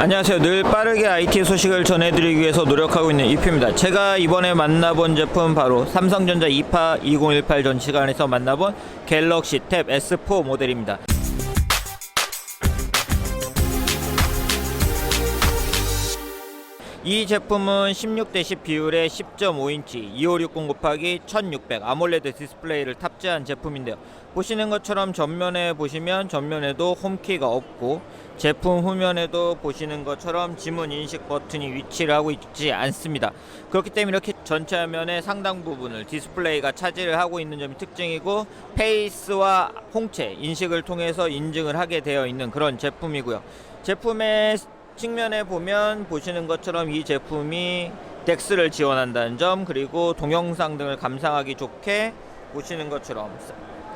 안녕하세요. 늘 빠르게 IT 소식을 전해드리기 위해서 노력하고 있는 이표입니다. 제가 이번에 만나본 제품 바로 삼성전자 2파 2018 전 시간에서 만나본 갤럭시 탭 S4 모델입니다. 이 제품은 16대 10 비율의 10.5인치 2560 곱하기 1600 아몰레드 디스플레이를 탑재한 제품인데요. 보시는 것처럼 전면에 보시면 전면에도 홈키가 없고 제품 후면에도 보시는 것처럼 지문 인식 버튼이 위치를 하고 있지 않습니다. 그렇기 때문에 이렇게 전체 화면의 상당 부분을 디스플레이가 차지를 하고 있는 점이 특징이고 페이스와 홍채 인식을 통해서 인증을 하게 되어 있는 그런 제품이고요. 제품의 측면에 보면 보시는 것처럼 이 제품이 덱스를 지원한다는 점 그리고 동영상 등을 감상하기 좋게 보시는 것처럼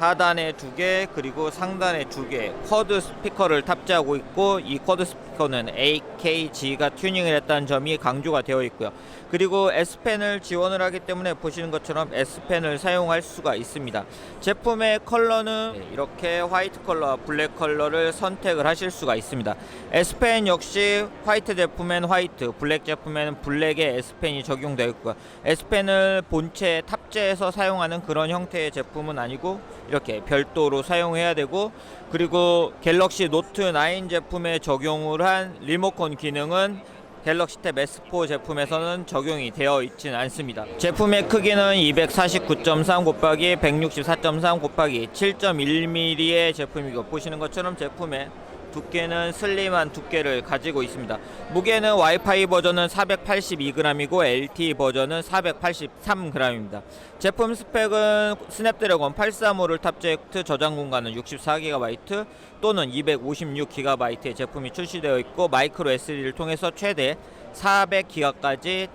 하단에 두 개 그리고 상단에 두 개 쿼드 스피커를 탑재하고 있고 이 쿼드 스피커는 AKG가 튜닝을 했다는 점이 강조가 되어 있고요. 그리고 S펜을 지원을 하기 때문에 보시는 것처럼 S펜을 사용할 수가 있습니다. 제품의 컬러는 이렇게 화이트 컬러와 블랙 컬러를 선택을 하실 수가 있습니다. S펜 역시 화이트 제품엔 화이트, 블랙 제품에는 블랙의 S펜이 적용되어 있고요. S펜을 본체에 탑재해서 사용하는 그런 형태의 제품은 아니고 이렇게 별도로 사용해야 되고 그리고 갤럭시 노트 9 제품에 적용을 한 리모컨 기능은 갤럭시 탭 S4 제품에서는 적용이 되어 있지는 않습니다. 제품의 크기는 249.3 곱하기 164.3 곱하기 7.1mm의 제품이고 보시는 것처럼 제품의 두께는 슬림한 두께를 가지고 있습니다. 무게는 와이파이 버전은 482g이고 LTE 버전은 483g입니다. 제품 스펙은 스냅드래곤 835를 탑재했고 저장 공간은 64GB 또는 256GB의 제품이 출시되어 있고 마이크로 SD를 통해서 최대 400기가까지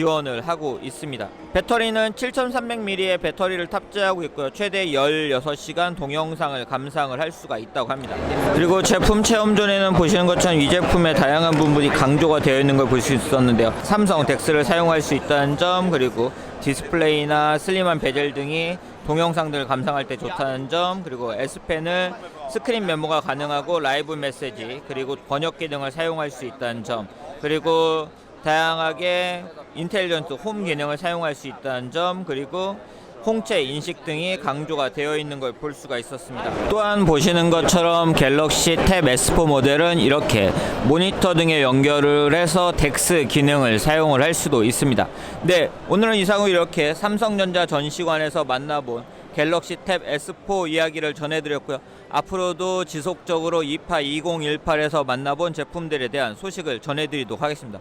지원을 하고 있습니다. 배터리는 7300mAh의 배터리를 탑재하고 있고요. 최대 16시간 동영상을 감상을 할 수가 있다고 합니다. 그리고 제품 체험 전에는 보시는 것처럼 이 제품의 다양한 부분이 강조가 되어 있는 걸 볼 수 있었는데요. 삼성 덱스를 사용할 수 있다는 점 그리고 디스플레이나 슬림한 베젤 등이 동영상들을 감상할 때 좋다는 점 그리고 S펜을 스크린 메모가 가능하고 라이브 메시지 그리고 번역 기능을 사용할 수 있다는 점 그리고 다양하게 인텔리전트 홈 기능을 사용할 수 있다는 점 그리고 홍채 인식 등이 강조가 되어 있는 걸 볼 수가 있었습니다. 또한 보시는 것처럼 갤럭시 탭 S4 모델은 이렇게 모니터 등에 연결을 해서 덱스 기능을 사용을 할 수도 있습니다. 네, 오늘은 이상으로 이렇게 삼성전자 전시관에서 만나본 갤럭시 탭 S4 이야기를 전해드렸고요. 앞으로도 지속적으로 2파 2018에서 만나본 제품들에 대한 소식을 전해드리도록 하겠습니다.